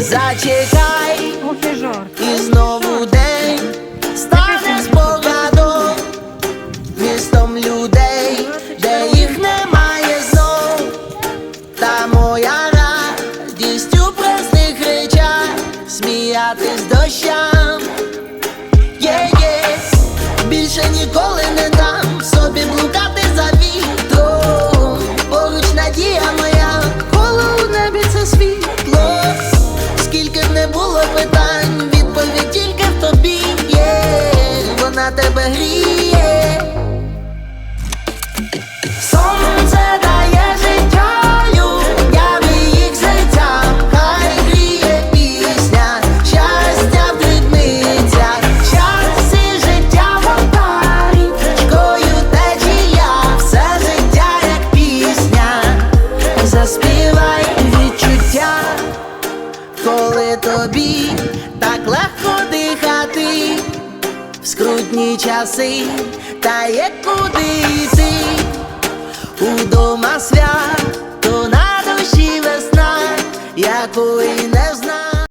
Зачекай, і знову день стане спогадом містом людей, де їх немає знов. Та моя було питань, коли тобі так легко дихати в скрутні часи, та є куди йти. Удома свято на душі весна, якої